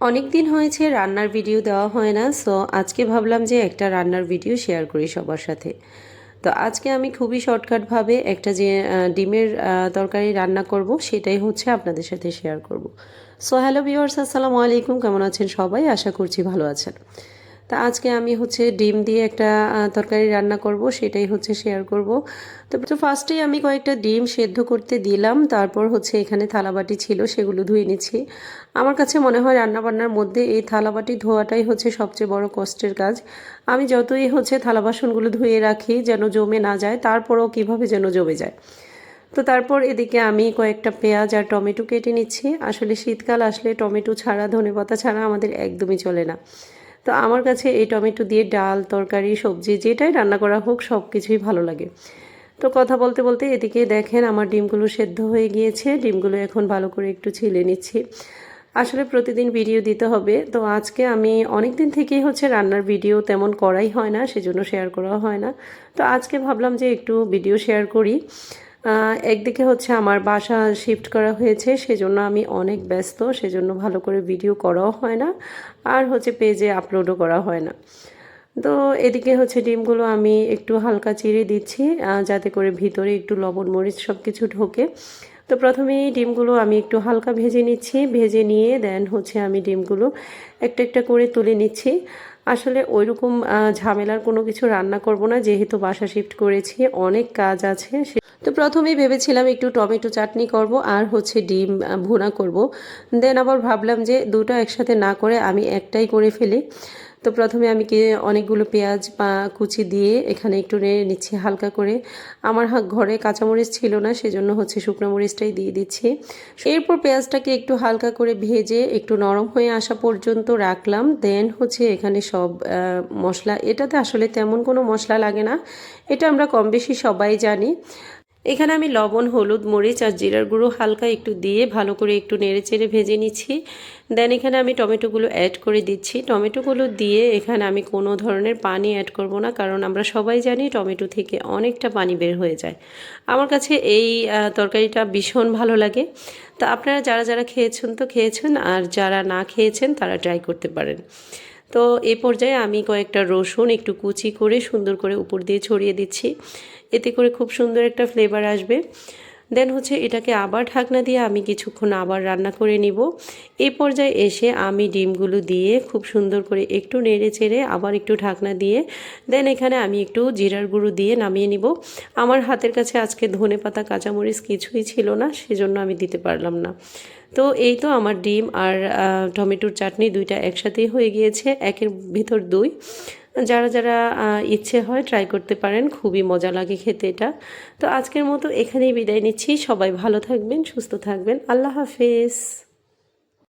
অনেক দিন হয়েছে, রান্নার ভিডিও দেওয়া হয় না সো আজকে ভাবলাম যে একটা রান্নার ভিডিও শেয়ার করি সবার সাথে। তো আজকে আমি খুবই শর্টকাটভাবে একটা যে ডিমের তরকারি রান্না করব, সেটাই হচ্ছে আপনাদের সাথে শেয়ার করব। সো হ্যালো ভিউয়ার্স আসসালামু আলাইকুম, কেমন আছেন সবাই? আশা করছি ভালো আছেন। তা আজকে আমি হচ্ছে ডিম দিয়ে একটা তরকারি রান্না করব, সেটাই হচ্ছে শেয়ার করব। তো ফার্স্টেই আমি কয়েকটা ডিম সেদ্ধ করতে দিলাম, তারপর হচ্ছে এখানে থালাবাটি ছিল, সেগুলো ধুয়ে নিচ্ছি। আমার কাছে মনে হয় রান্নাবান্নার মধ্যে এই থালাবাটি ধোয়াটাই হচ্ছে সবচেয়ে বড় কষ্টের কাজ। আমি যতই হচ্ছে থালা বাসনগুলো ধুয়ে রাখি যেন জমে না যায়, তারপরও কীভাবে যেন জমে যায়। তো তারপর এদিকে আমি কয়েকটা পেঁয়াজ আর টমেটো কেটে নিচ্ছি। আসলে শীতকাল আসলে টমেটো ছাড়া, ধনেপাতা ছাড়া আমাদের একদমই চলে না। তো আমার কাছে এই টমেটো দিয়ে ডাল, তরকারি, সবজি যেটাই রান্না করা হোক সব কিছুই ভালো লাগে। তো কথা বলতে বলতে এদিকে দেখেন আমার ডিমগুলো সেদ্ধ হয়ে গিয়েছে। ডিমগুলো এখন ভালো করে একটু ছিলে নিচ্ছি। আসলে প্রতিদিন ভিডিও দিতে হবে। তো আজকে আমি অনেক দিন থেকেই হচ্ছে রান্নার ভিডিও তেমন করাই হয় না, সেজন্য শেয়ার করা হয় না। তো আজকে ভাবলাম যে একটু ভিডিও শেয়ার করি। একদিকে হচ্ছে আমার বাসা শিফট করা হয়েছে, সেজন্য আমি অনেক ব্যস্ত, সেজন্য ভালো করে ভিডিও করাও হয় না, আর হচ্ছে পেজে আপলোডও করা হয় না। তো এদিকে হচ্ছে ডিমগুলো আমি একটু হালকা চিড়ে দিচ্ছি যাতে করে ভিতরে একটু লবণ মরিচ সব কিছু ঢোকে। তো প্রথমেই ডিমগুলো আমি একটু হালকা ভেজে নিচ্ছি। ভেজে নিয়ে দেন হচ্ছে আমি ডিমগুলো একটা একটা করে তুলে নিচ্ছি। আসলে ওইরকম আহ, ঝামেলার কোনো কিছু রান্না করব না যেহেতু বাসা শিফট করেছি অনেক কাজ আছে। তো প্রথমেই ভেবেছিলাম একটু টমেটো চাটনি করব আর হচ্ছে ডিম ভুনা করব। দেন আবার ভাবলাম যে দুটো একসাথে না করে আমি একটাই করে ফেলি। তো প্রথমে আমি কি অনেকগুলো পেঁয়াজ বা কুচি দিয়ে এখানে একটু নেড়ে নিচ্ছি হালকা করে। আমার ঘরে কাঁচামরিচ ছিল না, সেজন্য হচ্ছে শুকনো মরিচটাই দিয়ে দিচ্ছি। এরপর পেঁয়াজটাকে একটু হালকা করে ভেজে একটু নরম হয়ে আসা পর্যন্ত রাখলাম। দেন হচ্ছে এখানে সব মশলা। এটাতে আসলে তেমন কোনো মশলা লাগে না। এটা আমরা কম বেশি সবাই জানি। এখানে আমি লবণ, হলুদ, মরিচ আর জিরার গুঁড়ো হালকা একটু দিয়ে ভালো করে একটু নেড়ে চেড়ে ভেজে নিচ্ছি। দেন এখানে আমি টমেটোগুলো অ্যাড করে দিচ্ছি। টমেটোগুলো দিয়ে এখানে আমি কোনো ধরনের পানি অ্যাড করব না, কারণ আমরা সবাই জানি টমেটো থেকে অনেকটা পানি বের হয়ে যায়। আমার কাছে এই তরকারিটা ভীষণ ভালো লাগে। তা আপনারা যারা যারা খেয়েছেন তো খেয়েছেন, আর যারা না খেয়েছেন তারা ট্রাই করতে পারেন। তো এ পর্যায়ে আমি কয়েকটা রসুন একটু কুচি করে সুন্দর করে উপর দিয়ে ছড়িয়ে দিচ্ছি। এতে করে খুব সুন্দর একটা ফ্লেভার আসবে। দেন হচ্ছে এটাকে আবার ঢাকনা দিয়ে আমি কিছুক্ষণ আবার রান্না করে নিব। এই পর্যায়ে এসে আমি ডিমগুলো দিয়ে খুব সুন্দর করে একটু নেড়ে চেড়ে আবার একটু ঢাকনা দিয়ে দেন এখানে আমি একটু জিরার গুঁড়ো দিয়ে নামিয়ে নিব। আমার হাতের কাছে আজকে ধনে পাতা, কাঁচামরিচ কিছুই ছিল না, সেজন্য আমি দিতে পারলাম না। তো এই তো আমার ডিম আর টমেটোর চাটনি দুইটা একসাথেই হয়ে গিয়েছে, একের ভিতর দুই। যারা যারা ইচ্ছে হয় ট্রাই করতে পারেন, খুবই মজা লাগে খেতে এটা। তো আজকের মতো এখানেই বিদায় নিচ্ছি, সবাই ভালো থাকবেন, সুস্থ থাকবেন, আল্লাহ হাফেজ।